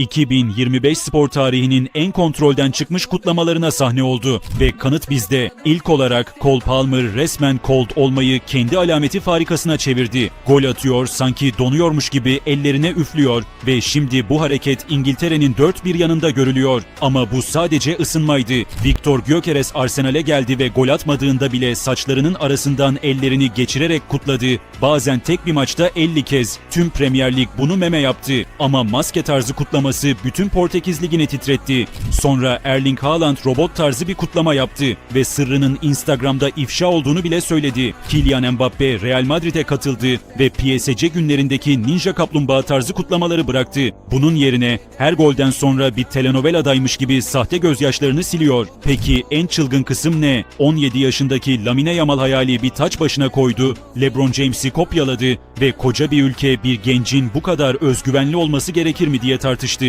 2025 spor tarihinin en kontrolden çıkmış kutlamalarına sahne oldu ve kanıt bizde. İlk olarak Cole Palmer resmen cold olmayı kendi alameti farikasına çevirdi. Gol atıyor, sanki donuyormuş gibi ellerine üflüyor ve şimdi bu hareket İngiltere'nin dört bir yanında görülüyor. Ama bu sadece ısınmaydı. Victor Gyökeres Arsenal'e geldi ve gol atmadığında bile saçlarının arasından ellerini geçirerek kutladı. Bazen tek bir maçta 50 kez. Tüm Premier Lig bunu meme yaptı. Ama maske tarzı kutlaması bütün Portekiz Ligi'ni titretti. Sonra Erling Haaland robot tarzı bir kutlama yaptı ve sırrının Instagram'da ifşa olduğunu bile söyledi. Kylian Mbappe Real Madrid'e katıldı ve PSG günlerindeki Ninja Kaplumbağa tarzı kutlamaları bıraktı. Bunun yerine her golden sonra bir telenoveladaymış gibi sahte gözyaşlarını siliyor. Peki en çılgın kısım ne? 17 yaşındaki Lamine Yamal hayali bir taç başına koydu, LeBron James'i kopyaladı ve koca bir ülke bir gencin bu kadar özgüvenli olması gerekir mi diye tartıştı.